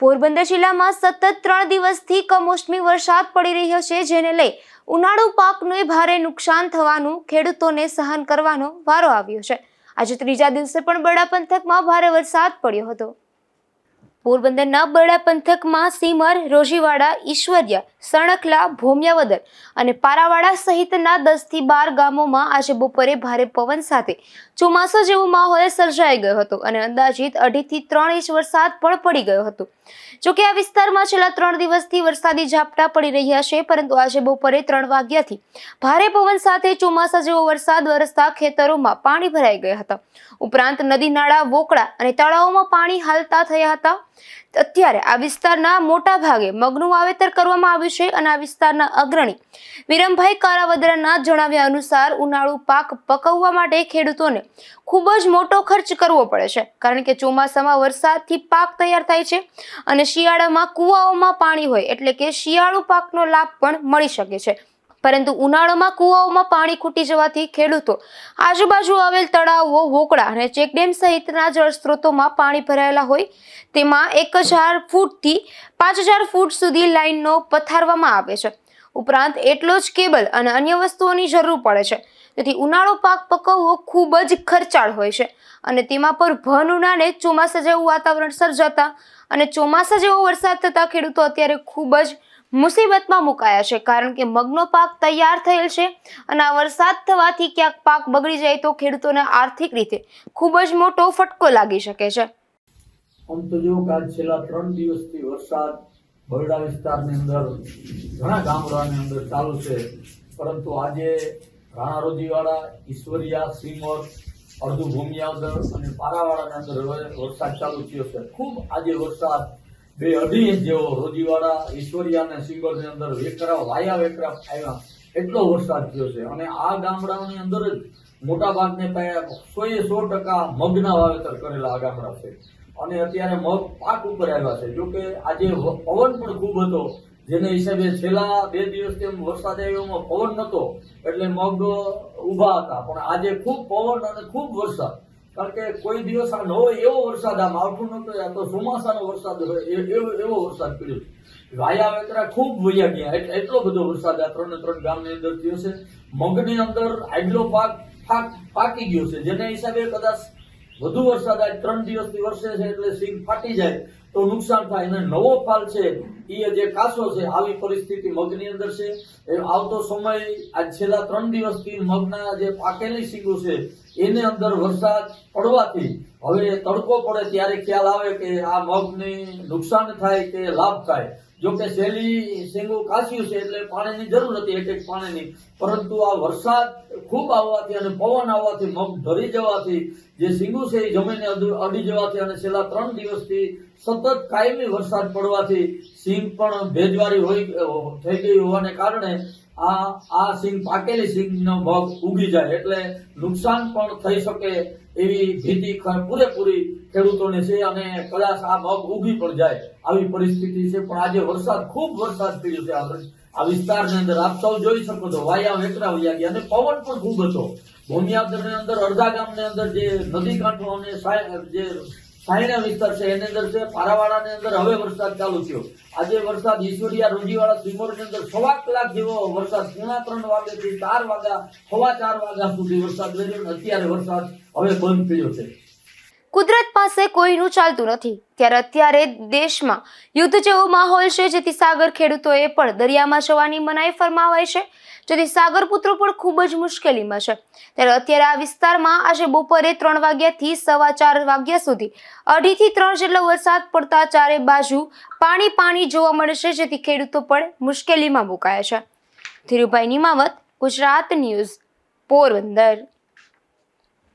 પોરબંદર જિલ્લામાં સતત ત્રણ દિવસથી કમોસમી વરસાદ પડી રહ્યો છે, જેને લઈ ઉનાળુ પાકને ભારે નુકસાન થવાનું ખેડૂતોને સહન કરવાનો વારો આવ્યો છે. આજે ત્રીજા દિવસે પણ બરડા પંથકમાં ભારે વરસાદ પડ્યો હતો. પોરબંદરના બરડા પંથકમાં સીમર, રોજીવાડા, ઈશ્વરિયા, સણકલા, ભોમિયાવદર અને પારાવાડા સહિતના દસથી બાર ગામોમાં આજે બપોરે ભારે પવન સાથે ચોમાસા જેવો માહોલ સર્જાઈ ગયો હતો અને અંદાજિત અઢીથી ત્રણ ઇંચ વરસાદ પણ પડી ગયો હતો. જોકે આ વિસ્તારમાં છેલ્લા ત્રણ દિવસથી વરસાદી ઝાપટા પડી રહ્યા છે, પરંતુ આજે બપોરે ત્રણ વાગ્યાથી ભારે પવન સાથે ચોમાસા જેવો વરસાદ વરસતા ખેતરોમાં પાણી ભરાઈ ગયા હતા. ઉપરાંત નદી નાળા, વોકળા અને તળાવોમાં પાણી હાલતા થયા હતા. અત્યારે આ વિસ્તારના મોટા ભાગે મગનું વાવેતર કરવામાં આવ્યું છે અને આ વિસ્તારના અગ્રણી વિરમભાઈ કારાવદરાના જણાવ્યા અનુસાર ઉનાળુ પાક પકવવા માટે ખેડૂતોને ખૂબ જ મોટો ખર્ચ કરવો પડે છે. કારણ કે ચોમાસામાં વરસાદથી પાક તૈયાર થાય છે અને શિયાળામાં કૂવાઓમાં પાણી હોય એટલે કે શિયાળુ પાકનો લાભ પણ મળી શકે છે. પરંતુ ઉનાળામાં કૂવાઓમાં પાણી ખૂટી જવાથી ખેડૂતો આજુબાજુ આવેલ તળાવો હોકળા અને ચેકડેમ સહિતના જળ સ્ત્રોતોમાં પાણી ભરાયેલા હોય તેમાં એક હજાર ફૂટથી પાંચ હજાર ફૂટ સુધી લાઇનનો પથારવામાં આવે છે. ઉપરાંત એટલો જ કેબલ અને અન્ય વસ્તુઓની જરૂર પડે છે. તેથી ઉનાળો પાક પકવવો ખૂબ જ ખર્ચાળ હોય છે અને તેમાં પર ભન ઉનાળે ચોમાસા જેવું વાતાવરણ સર્જાતા અને ચોમાસા જેવો વરસાદ થતાં ખેડૂતો અત્યારે ખૂબ જ મુસીબતમાં મુકાયા છે, કારણ કે મગનો પાક તૈયાર થયેલ છે અને આ વરસાદ થવાથી ક્યાંક પાક બગડી જાય તો ખેડૂતોને આર્થિક રીતે ખૂબ જ મોટો ફટકો લાગી શકે છે. આમ તો જો આજ છેલ્લા ત્રણ દિવસથી વરસાદ બરડા વિસ્તારની અંદર, ઘણા ગામડાની અંદર ચાલુ છે. પરંતુ આજે રાણા રોજીવાડા, ઈશ્વરિયા સિમર અડધું ભૂમિયાદર અને પારાવાડાની અંદર વરસાદ ચાલુ થયો છે. ખૂબ આજે વરસાદ બે અઢી ઇંચ જેવો ઈશ્વરિયા અને સિંગરની અંદર વેકરા, વાયા વેકરા આવ્યા એટલો વરસાદ થયો છે. અને આ ગામડાઓની અંદર જ મોટા ભાગને એ સો ટકા મગના વાવેતર કરેલા આ ગામડા છે. અને અત્યારે મગ પાક ઉપર આવ્યા છે. જોકે આજે પવન પણ ખૂબ હતો. જેને હિસાબે છેલ્લા બે દિવસ તેમ વરસાદ આવ્યો, એમાં પવન નહોતો એટલે મગ ઊભા હતા. પણ આજે ખૂબ પવન અને ખૂબ વરસાદ. કારણ કે કોઈ દિવસ આ નવો એવો વરસાદ આમ આવતું નતો આ તો ચોમાસાનો વરસાદ હોય એવો એવો વરસાદ પડ્યો. વાયા વેતરા ખૂબ વયા ગયા એટલે બધો વરસાદ આ ત્રણે ત્રણ ગામની અંદર થયો છે. મગની અંદર પાક પાક પાકી ગયો છે. જેના હિસાબે કદાચ વધુ વરસાદ આજ ત્રણ દિવસથી વરસે છે એટલે સિંગ ફાટી જાય. તો નુકસાન થાય. અને નવો ફાલ છે એ જે કાસો છે આવી પરિસ્થિતિ મગની અંદર છે. એ આવતો સમય આજ છેલ્લા ત્રણ દિવસથી મગના જે પાકેલી સિંગો છે, એને અંદર વરસાદ પડવાથી હવે તડકો પડે ત્યારે ખ્યાલ આવે કે આ મગને નુકસાન થાય કે લાભ થાય. જો શેલી સિંગો કાસ્યું છે એટલે પાણીની જરૂર નથી, એક એક પાણીની. પરંતુ આ વરસાદ ખૂબ આવવાથી અને પવન આવવાથી, મગ ભરી જવાથી, જે સિંગુ છે એ જમીનને અડી જવાથી અને છેલ્લા ત્રણ દિવસથી સતત કાયમી વરસાદ પડવાથી સિંગ પણ ભેજવાળી હોય થઈ ગઈ હોવાને કારણે આ આ સિંગ, પાકેલી સિંગનો મગ ઉગી જાય. એટલે નુકસાન પણ થઈ શકે એવી ભીતિ પૂરેપૂરી ખેડૂતોને છે અને કદાચ આ મગ ઉગી પણ જાય આવી પરિસ્થિતિ છે. પણ આજે વરસાદ, ખૂબ વરસાદ થયો છે આ વર્ષ- આ વિસ્તારની અંદર આપ સૌ જોઈ શકો છો, વાયા, વેકરા વયા ગયા અને પવન પણ ખૂબ હતો. ભૂમિયાદરની અંદર, અડધા ગામની અંદર જે નદી કાંઠો અને જે સાયણા વિસ્તાર છે, એની અંદર છે, પારાવાડાની અંદર હવે વરસાદ ચાલુ થયો. આજે વરસાદ ઈશ્વરિયા રોજીવાડા સિમોરની અંદર સવા કલાક જેવો વરસાદ, પૂણા ત્રણ વાગ્યાથી ચાર વાગ્યા, સવા ચાર વાગ્યા સુધી વરસાદ રહ્યો અત્યારે વરસાદ હવે બંધ થયો છે. કુદરત પાસે કોઈનું ચાલતું નથી. ત્યારે અત્યારે દેશમાં યુદ્ધ જેવો માહોલ છે, જેથી સાગર ખેડૂતોએ પણ દરિયામાં જવાની મનાઈ ફરમાવાય છે. જેથી સાગર પુત્રો પણ ખૂબ જ મુશ્કેલીમાં છે. ત્યારે અત્યારે આ વિસ્તારમાં આજે બપોરે ત્રણ વાગ્યાથી સવા ચાર વાગ્યા સુધી અઢીથી ત્રણ જેટલો વરસાદ પડતા ચારે બાજુ પાણી પાણી જોવા મળે છે, જેથી ખેડૂતો પણ મુશ્કેલીમાં મુકાયા છે. ધીરુભાઈ નિમાવત, ગુજરાત ન્યૂઝ, પોરબંદર.